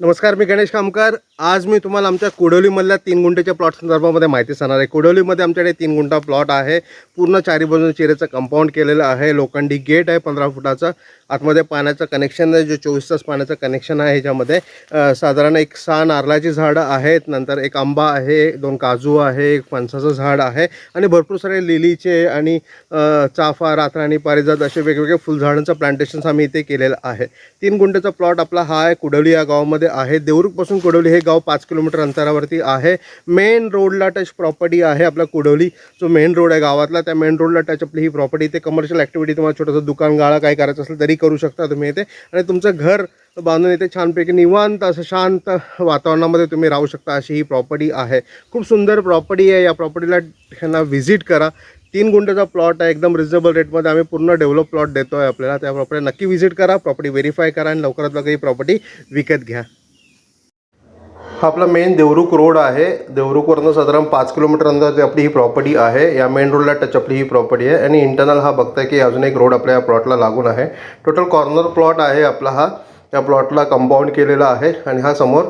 नमस्कार मी गणेश कामकर. आज मी तुम्हाला आमच्या कुडवलीमधल्या तीन गुंठेच्या प्लॉट संदर्भामध्ये माहिती सांगणार आहे. कुडवलीमध्ये आमच्याकडे तीन गुंठा प्लॉट आहे. पूर्ण चारी बाजूने चिरेचं कंपाऊंड केलेलं आहे. लोखंडी गेट आहे पंधरा फुटाचं. आतमध्ये पाण्याचं कनेक्शन आहे. जे चोवीस तास पाण्याचं कनेक्शन आहे ह्याच्यामध्ये. साधारण एक सहा नारळाची झाडं आहेत. नंतर एक आंबा आहे दोन काजू आहे एक फणसाचं झाड आहे. आणि भरपूर सारे लिलीचे आणि चाफा रातराणी पारिजात असे वेगवेगळे फुलझाडांचं प्लांटेशन्स आम्ही इथे केलेलं आहे. तीन गुंठेचा प्लॉट आपला हा आहे. कुडवली या गावामध्ये आहे. देवरुखपासून कुडवली हे गाव पाच किलोमीटर अंतरावरती आहे. मेन रोडला टच प्रॉपर्टी आहे आपला कुडवली. जो मेन रोड आहे गावातला त्या मेन रोडला टच आपली ही प्रॉपर्टी इथे कमर्शियल ॲक्टिव्हिटी तुम्हाला छोटंसं दुकान गाळा काय करायचं असेल तरी करू शकता तुम्ही इथे. आणि तुमचं घर बांधून इथे छानपैकी निवांत असं शांत वातावरणामध्ये तुम्ही राहू शकता अशी ही प्रॉपर्टी आहे. खूप सुंदर प्रॉपर्टी आहे. या प्रॉपर्टीला ह्यांना व्हिजिट करा. तीन गुंठेचा प्लॉट आहे एकदम रिजनेबल रेटमध्ये आम्ही पूर्ण डेव्हलप प्लॉट देतो आहे आपल्याला. त्या प्रॉपर्टी नक्की व्हिजिट करा प्रॉपर्टी व्हेरीफाय करा आणि लवकरात लवकर ही प्रॉपर्टी विकत घ्या. हा आपला मेन देवरुख रोड आहे. देवरुखवरनं साधारण पाच किलोमीटर अंदर आपली ही प्रॉपर्टी आहे. या मेन रोडला टच आपली ही प्रॉपर्टी आहे. आणि इंटरनल हा बघताय की अजून एक रोड आपल्या या प्लॉटला लागून आहे. टोटल कॉर्नर प्लॉट आहे आपला हा. या प्लॉटला कंपाऊंड केलेला आहे. आणि हा समोर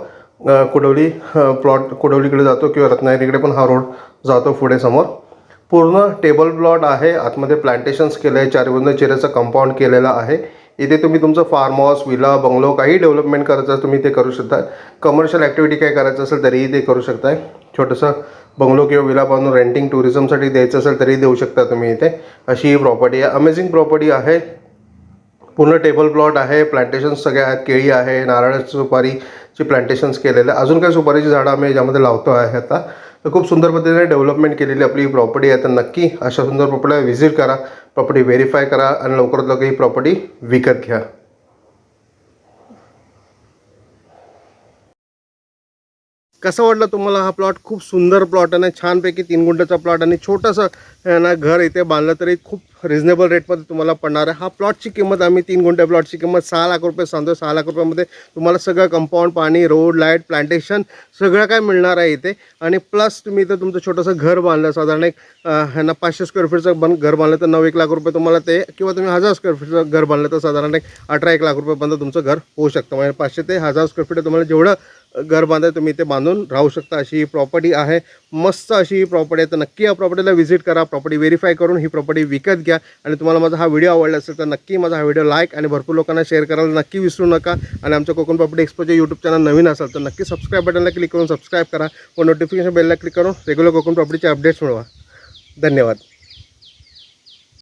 कुडवली प्लॉट कुडवलीकडे जातो किंवा रत्नागिरीकडे पण हा रोड जातो पुढे समोर. पूर्ण टेबल प्लॉट आहे. आतमध्ये प्लांटेशन्स केलं आहे. चार बाजूने चिरेचं कंपाऊंड केलेलं आहे. इथे तुम्ही तुमचं फार्म हाऊस विला बंगलो काही डेव्हलपमेंट करायचं असेल तुम्ही ते करू शकता. कमर्शियल ॲक्टिव्हिटी काय करायचं असेल तरीही ते करू शकताय. छोटंसं बंगलो किंवा विला बांधून रेंटिंग टुरिझमसाठी द्यायचं असेल तरी देऊ शकता तुम्ही इथे. अशी ही प्रॉपर्टी आहे. अमेझिंग प्रॉपर्टी आहे. पूर्ण टेबल प्लॉट आहे. प्लांटेशन्स सगळे आहेत. केळी आहे. नारळाची सुपारीची प्लांटेशन्स केलेले. आहे. अजून काही सुपारीची झाडं आम्ही याच्यामध्ये लावतो आहे आता. तर खूप सुंदर पद्धतीने डेव्हलपमेंट केलेली आपली ही प्रॉपर्टी आहे. तर नक्की अशा सुंदर प्रॉपर्टीला व्हिजिट करा. प्रॉपर्टी व्हेरीफाय करा आणि लवकरात लवकर ही प्रॉपर्टी विकत घ्या. कसं वाटलं तुम्हाला हा प्लॉट खूप सुंदर प्लॉट आणि छानपैकी तीन गुंठ्याचा प्लॉट आणि छोटंसं ना घर इथे बांधलं तरी खूप रिझनेबल रेटमध्ये तुम्हाला पडणार आहे. हा प्लॉटची किंमत आम्ही तीन गुंठ्या प्लॉटची किंमत सहा लाख रुपये सांगतो. सहा लाख रुपयामध्ये तुम्हाला सगळं कंपाऊंड पाणी रोड लाइट प्लांटेशन सगळं काय मिळणार आहे इथे. आणि प्लस तुम्ही इथं तुमचं छोटंसं घर बांधलं. साधारण एक ह्यांना पाचशे स्क्वेअर फीटचं बन घर बांधलं तर नऊ एक लाख रुपये तुम्हाला ते किंवा तुम्ही हजार स्क्वेअर फीटचं घर बांधलं तर साधारण एक अठरा एक लाख रुपयेपर्यंत तुमचं घर होऊ शकतं. म्हणजे पाचशे ते हजार स्क्वेअर फीट तुम्हाला जेवढं घर बांधाय तुम्ही इथे बांधून राहू शकता. अशी ही प्रॉपर्टी आहे. मस्त अशी ही प्रॉपर्टी आहे. तर नक्की या प्रॉपर्टीला व्हिजिट करा. प्रॉपर्टी व्हेरीफाय करून ही प्रॉपर्टी विकत घ्या. आणि तुम्हाला माझा हा व्हिडिओ आवडला असेल तर नक्की माझा हा व्हिडिओ लाईक आणि भरपूर लोकांना शेअर करायला नक्की विसरू नका. आणि आमच्या कोकण प्रॉपर्टी एक्सपोचे यूट्यूब चॅनल नवीन असेल तर नक्की सबस्क्राईब बटनला क्लिक करून सबस्क्राईब करा. व नोटिफिकेशन बेलला क्लिक करून रेग्युलर कोकण प्रॉपर्टीचे अपडेट्स मिळवा. धन्यवाद.